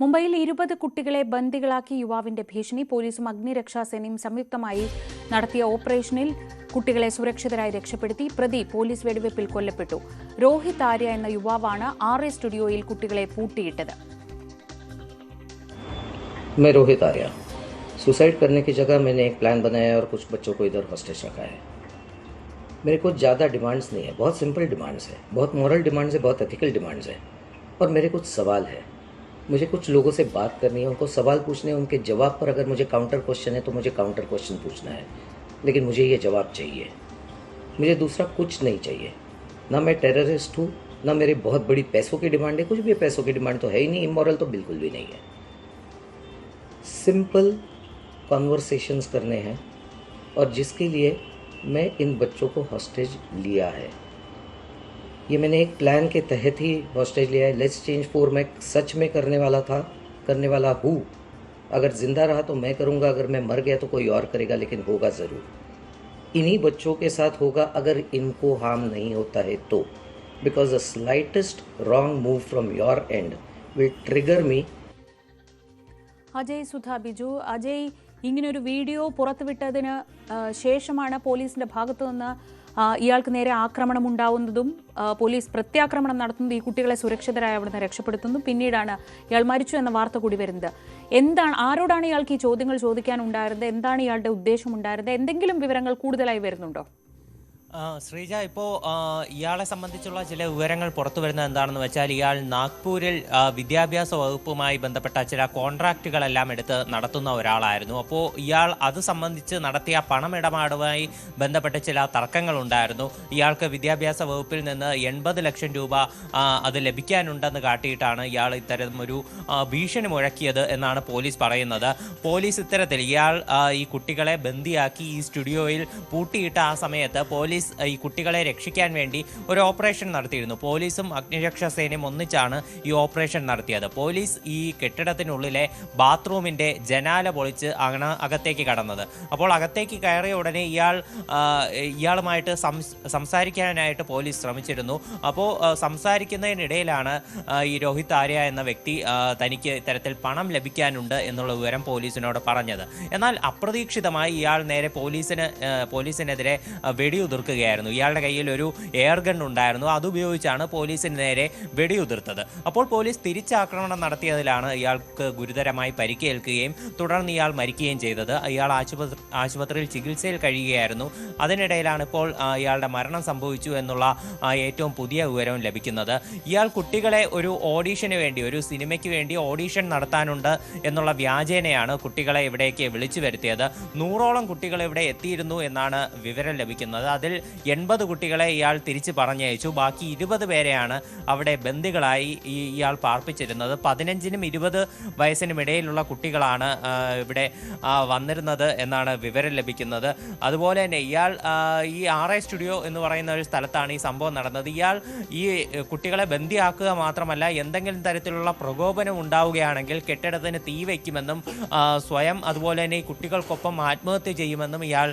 മുംബൈയിൽ ഇരുപത് കുട്ടികളെ ബന്ദികളാക്കി യുവാവിന്റെ ഭീഷണി പോലീസും അഗ്നിരക്ഷാസേനയും സംയുക്തമായി നടത്തിയ ഓപ്പറേഷനിൽ കുട്ടികളെ സുരക്ഷിതരായി രക്ഷപ്പെടുത്തി പ്രതി പോലീസ് വെടിവെപ്പിൽ കൊല്ലപ്പെട്ടു രോഹിത് ആര്യ എന്ന യുവാവാണ് ആർ എ സ്റ്റുഡിയോയിൽ കുട്ടികളെ പൂട്ടിയിട്ടത് मैं रोहित आर्या सुसाइड करने की जगह मैंने एक प्लान बनाया और कुछ बच्चों को इधर हॉस्टेज रखा है मेरे को ज़्यादा डिमांड्स नहीं है बहुत सिंपल डिमांड्स है बहुत मॉरल डिमांड्स है बहुत एथिकल डिमांड्स है और मेरे कुछ सवाल है मुझे कुछ लोगों से बात करनी है, उनको सवाल पूछने हैं, उनके जवाब पर अगर मुझे काउंटर क्वेश्चन है तो मुझे काउंटर क्वेश्चन पूछना है। लेकिन मुझे ये जवाब चाहिए। मुझे दूसरा कुछ नहीं चाहिए। ना मैं टेररिस्ट हूँ, ना मेरी बहुत बड़ी पैसों की डिमांड है, कुछ भी पैसों की डिमांड तो है ही नहीं इमोरल तो बिल्कुल भी नहीं है। सिंपल कॉन्वर्सेशंस करने हैं, और जिसके लिए मैं इन बच्चों को हॉस्टेज लिया है। ये मैंने एक प्लान के तहत ही हॉस्टेज लिया है लेट्स चेंज फोर मैं सच में करने वाला था करने वाला हूँ अगर ज़िंदा रहा तो मैं करूँगा अगर मैं मर गया तो कोई और करेगा लेकिन होगा ज़रूर इन्हीं बच्चों के साथ होगा अगर इनको हार्म नहीं होता है तो because the slightest wrong move from your end will trigger me Ajay Sudha Biju Ajay ഇങ്ങനൊരു വീഡിയോ പുറത്തുവിട്ടതിന് ആ, ശേഷമാണ് പോലീസിന്റെ ഭാഗത്തു നിന്ന് ആ, ഇയാൾക്ക് നേരെ ആക്രമണം ഉണ്ടാവുന്നതും പോലീസ് പ്രത്യാക്രമണം നടത്തുന്നത് ഈ കുട്ടികളെ സുരക്ഷിതരായി അവിടുന്ന് രക്ഷപ്പെടുത്തുന്നു പിന്നീടാണ് ഇയാൾ മരിച്ചു എന്ന വാർത്ത കൂടി വരുന്നത്. എന്താണ് ആരോടാണ് ഇയാൾക്ക് ഈ ചോദ്യങ്ങൾ ചോദിക്കാൻ ഉണ്ടായിരുന്നത് എന്താണ് ഇയാളുടെ ഉദ്ദേശം ഉണ്ടായിരുന്നത്? എന്തെങ്കിലും വിവരങ്ങൾ കൂടുതലായി വരുന്നുണ്ടോ? ശ്രീജ ഇപ്പോൾ ഇയാളെ സംബന്ധിച്ചുള്ള ചില വിവരങ്ങൾ പുറത്തു വരുന്നത് എന്താണെന്ന് വെച്ചാൽ ഇയാൾ നാഗ്പൂരിൽ വിദ്യാഭ്യാസ വകുപ്പുമായി ബന്ധപ്പെട്ട ചില കോൺട്രാക്റ്റുകളെല്ലാം എടുത്ത് നടത്തുന്ന ഒരാളായിരുന്നു. അപ്പോൾ ഇയാൾ അത് സംബന്ധിച്ച് നടത്തിയ പണമിടപാടുമായി ബന്ധപ്പെട്ട ചില തർക്കങ്ങളുണ്ടായിരുന്നു. ഇയാൾക്ക് വിദ്യാഭ്യാസ വകുപ്പിൽ നിന്ന് എൺപത് ലക്ഷം രൂപ അത് ലഭിക്കാനുണ്ടെന്ന് കാട്ടിയിട്ടാണ് ഇയാൾ ഇത്തരം ഒരു ഭീഷണി മുഴക്കിയത് എന്നാണ് പോലീസ് പറയുന്നത്. പോലീസ് ഇത്തരത്തിൽ ഇയാൾ ഈ കുട്ടികളെ ബന്ദിയാക്കി ഈ സ്റ്റുഡിയോയിൽ പൂട്ടിയിട്ട ആ സമയത്ത് പോലീസ് ഈ കുട്ടികളെ രക്ഷിക്കാൻ വേണ്ടി ഒരു ഓപ്പറേഷൻ നടത്തിയിരുന്നു. പോലീസും അഗ്നിരക്ഷാ സേനയും ഒന്നിച്ചാണ് ഈ ഓപ്പറേഷൻ നടത്തിയത്. പോലീസ് ഈ കെട്ടിടത്തിനുള്ളിലെ ബാത്റൂമിന്റെ ജനാല പൊളിച്ച് അങ്ങനെ അകത്തേക്ക് കടന്നത്. അപ്പോൾ അകത്തേക്ക് കയറിയ ഉടനെ ഇയാൾ ഇയാളുമായിട്ട് സംസാരിക്കാനായിട്ട് പോലീസ് ശ്രമിച്ചിരുന്നു. അപ്പോൾ സംസാരിക്കുന്നതിനിടയിലാണ് ഈ രോഹിത് ആര്യ എന്ന വ്യക്തി തനിക്ക് ഇത്തരത്തിൽ പണം ലഭിക്കാനുണ്ട് എന്നുള്ള വിവരം പോലീസിനോട് പറഞ്ഞത്. എന്നാൽ അപ്രതീക്ഷിതമായി ഇയാൾ നേരെ പോലീസിന് പോലീസിനെതിരെ ആ, വെടിയുതിർക്കുകയായിരുന്നു. ഇയാളുടെ കയ്യിൽ ഒരു എയർ ഗൺ ഉണ്ടായിരുന്നു അതുപയോഗിച്ചാണ് പോലീസിന് നേരെ വെടിയുതിർത്തത്. അപ്പോൾ പോലീസ് തിരിച്ചാക്രമണം നടത്തിയതിലാണ് ഇയാൾക്ക് ഗുരുതരമായി പരിക്കേൽക്കുകയും തുടർന്ന് ഇയാൾ മരിക്കുകയും ചെയ്തത്. ഇയാൾ ആശുപത്രി ആശുപത്രിയിൽ ചികിത്സയിൽ കഴിയുകയായിരുന്നു. അതിനിടയിലാണ് ഇപ്പോൾ ഇയാളുടെ മരണം സംഭവിച്ചു എന്നുള്ള ഏറ്റവും പുതിയ വിവരവും ലഭിക്കുന്നത്. ഇയാൾ കുട്ടികളെ ഒരു ഓഡീഷന് വേണ്ടി ഒരു സിനിമയ്ക്ക് വേണ്ടി ഓഡീഷൻ നടത്താനുണ്ട് എന്നുള്ള വ്യാജേനയാണ് കുട്ടികളെ ഇവിടേക്ക് വിളിച്ചു വരുത്തിയത്. നൂറോളം കുട്ടികൾ ഇവിടെ എത്തിയിരുന്നു എന്നാണ് വിവരം ലഭിക്കുന്നത്. അതിൽ എൺപത് കുട്ടികളെ ഇയാൾ തിരിച്ച് പറഞ്ഞയച്ചു. ബാക്കി ഇരുപത് പേരെയാണ് അവിടെ ബന്ദികളായി ഇയാൾ പാർപ്പിച്ചിരുന്നത്. പതിനഞ്ചിനും ഇരുപത് വയസ്സിനും ഇടയിലുള്ള കുട്ടികളാണ് ഇവിടെ വന്നിരുന്നത് എന്നാണ് വിവരം ലഭിക്കുന്നത്. അതുപോലെ തന്നെ ഇയാൾ ഈ ആർ എ സ്റ്റുഡിയോ എന്ന് പറയുന്ന ഒരു സ്ഥലത്താണ് ഈ സംഭവം നടന്നത്. ഇയാൾ ഈ കുട്ടികളെ ബന്ദിയാക്കുക മാത്രമല്ല എന്തെങ്കിലും തരത്തിലുള്ള പ്രകോപനം ഉണ്ടാവുകയാണെങ്കിൽ കെട്ടിടത്തിന് തീ വയ്ക്കുമെന്നും സ്വയം അതുപോലെ തന്നെ ഈ കുട്ടികൾക്കൊപ്പം ആത്മഹത്യ ചെയ്യുമെന്നും ഇയാൾ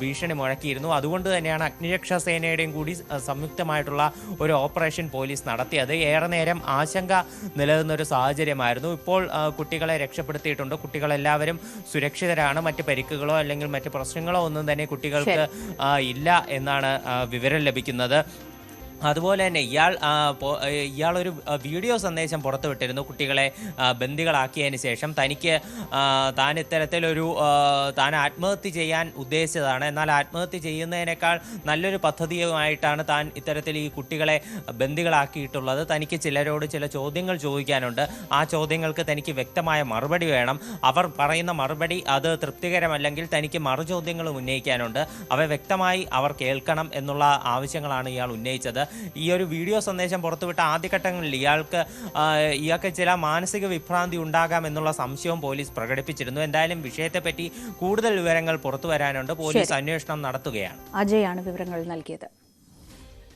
ഭീഷണി മുഴക്കിയിരുന്നു. അതുകൊണ്ട് തന്നെയാണ് അഗ്നിരക്ഷാ സേനയുടെയും കൂടി സംയുക്തമായിട്ടുള്ള ഒരു ഓപ്പറേഷൻ പോലീസ് നടത്തിയത്. ഏറെ നേരം ആശങ്ക നിലനിന്ന ഒരു സാഹചര്യമായിരുന്നു. ഇപ്പോൾ കുട്ടികളെ രക്ഷപ്പെടുത്തിയിട്ടുണ്ട്. കുട്ടികളെല്ലാവരും സുരക്ഷിതരാണ്. മറ്റ് പരിക്കുകളോ അല്ലെങ്കിൽ മറ്റ് പ്രശ്നങ്ങളോ ഒന്നും തന്നെ കുട്ടികൾക്ക് ഇല്ല എന്നാണ് വിവരം ലഭിക്കുന്നത്. അതുപോലെ തന്നെ ഇയാൾ പോ- ഇയാളൊരു വീഡിയോ സന്ദേശം പുറത്തുവിട്ടിരുന്നു കുട്ടികളെ ബന്ദികളാക്കിയതിന് ശേഷം. തനിക്ക് താൻ ഇത്തരത്തിലൊരു താൻ ആത്മഹത്യ ചെയ്യാൻ ഉദ്ദേശിച്ചതാണ്. എന്നാൽ ആത്മഹത്യ ചെയ്യുന്നതിനേക്കാൾ നല്ലൊരു പദ്ധതിയുമായിട്ടാണ് താൻ ഇത്തരത്തിൽ ഈ കുട്ടികളെ ബന്ദികളാക്കിയിട്ടുള്ളത്. തനിക്ക് ചിലരോട് ചില ചോദ്യങ്ങൾ ചോദിക്കാനുണ്ട്. ആ ചോദ്യങ്ങൾക്ക് തനിക്ക് വ്യക്തമായ മറുപടി വേണം. അവർ പറയുന്ന മറുപടി അത് തൃപ്തികരമല്ലെങ്കിൽ തനിക്ക് മറുചോദ്യങ്ങളും ഉന്നയിക്കാനുണ്ട്. അവ വ്യക്തമായി അവർ കേൾക്കണം എന്നുള്ള ആവശ്യങ്ങളാണ് ഇയാൾ ഉന്നയിച്ചത്. ഈ ഒരു വീഡിയോ സന്ദേശം പുറത്തുവിട്ട ആദ്യഘട്ടങ്ങളിൽ ഇയാൾക്ക് ഇയാൾക്ക് ചില മാനസിക വിഭ്രാന്തി ഉണ്ടാകാം എന്നുള്ള സംശയവും പോലീസ് പ്രകടിപ്പിച്ചിരുന്നു. എന്തായാലും വിഷയത്തെപ്പറ്റി കൂടുതൽ വിവരങ്ങൾ പുറത്തു വരാനുണ്ട്. പോലീസ് അന്വേഷണം നടത്തുകയാണ്. അജയാണ് വിവരങ്ങൾ നൽകിയത്.